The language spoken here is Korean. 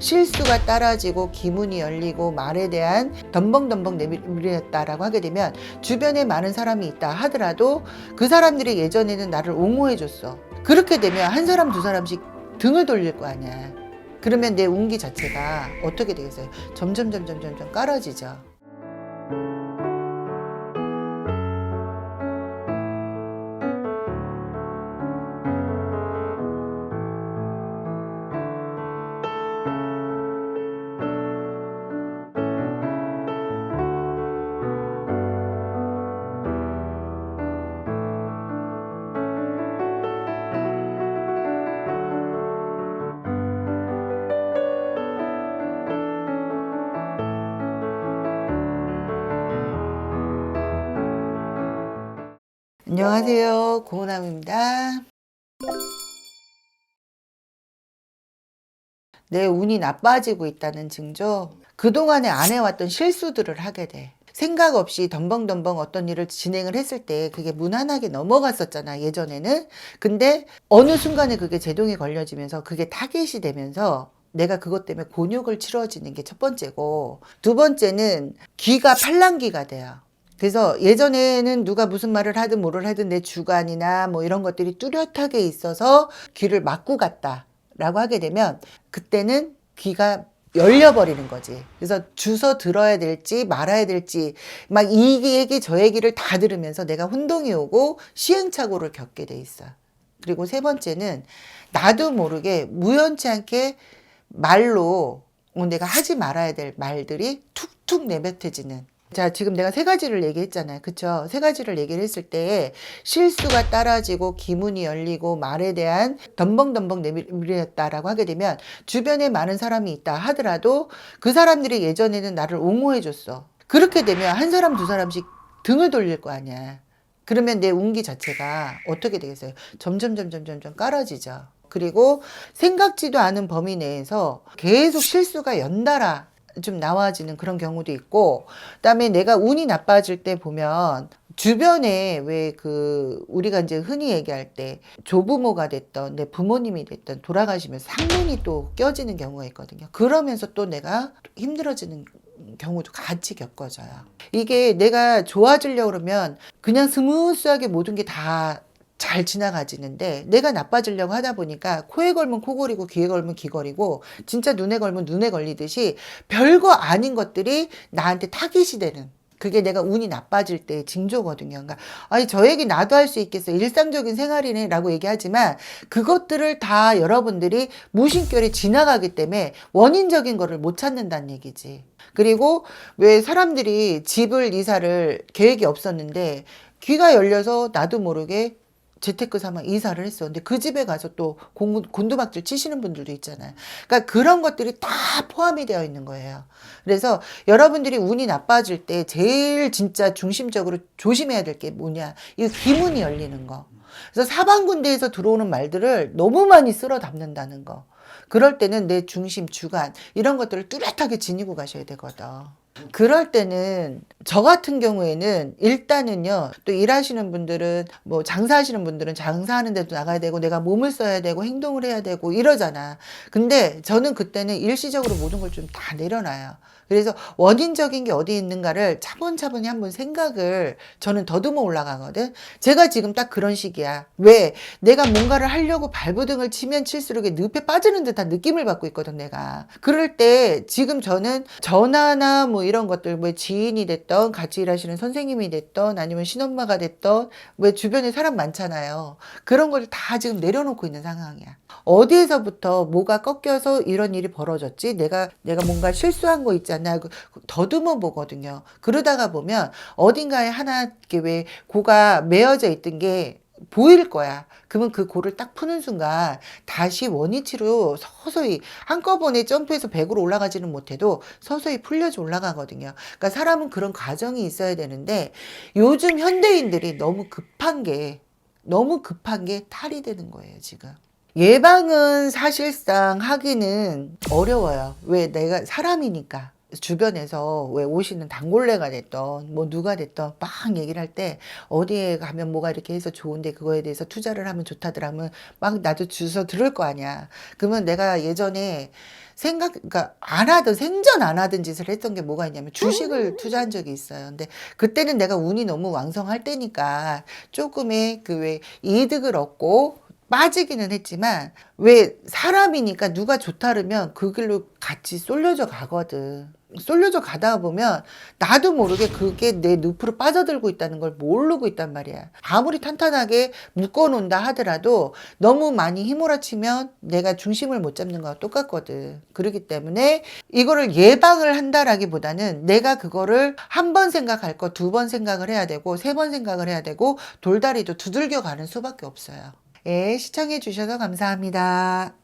실수가 따라지고 기문이 열리고 말에 대한 덤벙덤벙 내밀렸다라고 하게 되면 주변에 많은 사람이 있다 하더라도 그 사람들이 예전에는 나를 옹호해 줬어. 그렇게 되면 한 사람 두 사람씩 등을 돌릴 거 아니야. 그러면 내 운기 자체가 어떻게 되겠어요? 점점 점점 점점 깔아지죠. 안녕하세요. 고은함입니다. 내 운이 나빠지고 있다는 징조. 그동안에 안 해왔던 실수들을 하게 돼. 생각 없이 덤벙덤벙 어떤 일을 진행을 했을 때 그게 무난하게 넘어갔었잖아, 예전에는. 근데 어느 순간에 그게 제동이 걸려지면서 그게 타겟이 되면서 내가 그것 때문에 곤욕을 치러지는 게 첫 번째고, 두 번째는 귀가 팔랑귀가 돼요. 그래서 예전에는 누가 무슨 말을 하든 뭐를 하든 내 주관이나 뭐 이런 것들이 뚜렷하게 있어서 귀를 막고 갔다라고 하게 되면 그때는 귀가 열려버리는 거지. 그래서 주서 들어야 될지 말아야 될지 막 이 얘기 저 얘기를 다 들으면서 내가 혼동이 오고 시행착오를 겪게 돼 있어. 그리고 세 번째는 나도 모르게 우연치 않게 말로 어, 내가 하지 말아야 될 말들이 툭툭 내뱉어지는 자, 지금 내가 세 가지를 얘기했잖아요. 그쵸? 세 가지를 얘기를 했을 때 실수가 따라지고 기문이 열리고 말에 대한 덤벙덤벙 내밀렸다라고 하게 되면 주변에 많은 사람이 있다 하더라도 그 사람들이 예전에는 나를 옹호해 줬어. 그렇게 되면 한 사람 두 사람씩 등을 돌릴 거 아니야. 그러면 내 운기 자체가 어떻게 되겠어요? 점점 점점 점점 깔아지죠. 그리고 생각지도 않은 범위 내에서 계속 실수가 연달아 좀 나와지는 그런 경우도 있고 그다음에 내가 운이 나빠질 때 보면 주변에 왜 그 우리가 이제 흔히 얘기할 때 조부모가 됐던 내 부모님이 됐던 돌아가시면서 상문이 또 껴지는 경우가 있거든요. 그러면서 또 내가 힘들어지는 경우도 같이 겪어져요. 이게 내가 좋아지려고 그러면 그냥 스무스하게 모든 게 다 잘 지나가지는데 내가 나빠지려고 하다 보니까 코에 걸면 코걸이고 귀에 걸면 귀걸이고 진짜 눈에 걸면 눈에 걸리듯이 별거 아닌 것들이 나한테 타깃이 되는 그게 내가 운이 나빠질 때 징조거든요. 그러니까 아니 저 얘기 나도 할 수 있겠어 일상적인 생활이네라고 얘기하지만 그것들을 다 여러분들이 무심결에 지나가기 때문에 원인적인 거를 못 찾는다는 얘기지. 그리고 왜 사람들이 집을 이사를 계획이 없었는데 귀가 열려서 나도 모르게 재테크 삼아 이사를 했어. 근데 그 집에 가서 또 공, 곤두박질 치시는 분들도 있잖아요. 그러니까 그런 것들이 다 포함이 되어 있는 거예요. 그래서 여러분들이 운이 나빠질 때 제일 진짜 중심적으로 조심해야 될 게 뭐냐. 이 기문이 열리는 거. 그래서 사방군대에서 들어오는 말들을 너무 많이 쓸어 담는다는 거. 그럴 때는 내 중심, 주관, 이런 것들을 뚜렷하게 지니고 가셔야 되거든. 그럴 때는 저 같은 경우에는 일단은요 또 일하시는 분들은 뭐 장사하시는 분들은 장사하는 데도 나가야 되고 내가 몸을 써야 되고 행동을 해야 되고 이러잖아. 근데 저는 그때는 일시적으로 모든 걸 좀 다 내려놔요 그래서 원인적인 게 어디 있는가를 차분차분히 한번 생각을 저는 더듬어 올라가거든. 제가 지금 딱 그런 시기야. 왜? 내가 뭔가를 하려고 발부등을 치면 칠수록 늪에 빠지는 듯한 느낌을 받고 있거든, 내가. 그럴 때 지금 저는 전화나 뭐 이런 것들, 뭐 지인이 됐던, 같이 일하시는 선생님이 됐던, 아니면 신엄마가 됐던, 왜 주변에 사람 많잖아요. 그런 걸 다 지금 내려놓고 있는 상황이야. 어디에서부터 뭐가 꺾여서 이런 일이 벌어졌지? 내가, 내가 뭔가 실수한 거 있잖아. 그 더듬어 보거든요. 그러다가 보면 어딘가에 하나, 왜 고가 메어져 있던 게 보일 거야. 그러면 그 고를 딱 푸는 순간 다시 원위치로 서서히 한꺼번에 점프해서 100으로 올라가지는 못해도 서서히 풀려져 올라가거든요. 그러니까 사람은 그런 과정이 있어야 되는데 요즘 현대인들이 너무 급한 게 너무 급한 게 탈이 되는 거예요, 지금. 예방은 사실상 하기는 어려워요. 왜 내가 사람이니까. 주변에서 왜 오시는 단골레가 됐던 뭐 누가 됐던 막 얘기를 할 때 어디에 가면 뭐가 이렇게 해서 좋은데 그거에 대해서 투자를 하면 좋다더라면 막 나도 주서 들을 거 아니야. 그러면 내가 예전에 생각, 그러니까 안 하던, 생전 안 하던 짓을 했던 게 뭐가 있냐면 주식을 투자한 적이 있어요. 근데 그때는 내가 운이 너무 왕성할 때니까 조금의 그 왜 이득을 얻고 빠지기는 했지만 왜 사람이니까 누가 좋다르면 그 길로 같이 쏠려져 가거든. 쏠려져 가다 보면 나도 모르게 그게 내 늪으로 빠져들고 있다는 걸 모르고 있단 말이야. 아무리 탄탄하게 묶어놓는다 하더라도 너무 많이 휘몰아치면 내가 중심을 못 잡는 거와 똑같거든. 그렇기 때문에 이거를 예방을 한다라기보다는 내가 그거를 한 번 생각할 거 두 번 생각을 해야 되고 세 번 생각을 해야 되고 돌다리도 두들겨 가는 수밖에 없어요. 예, 시청해 주셔서 감사합니다.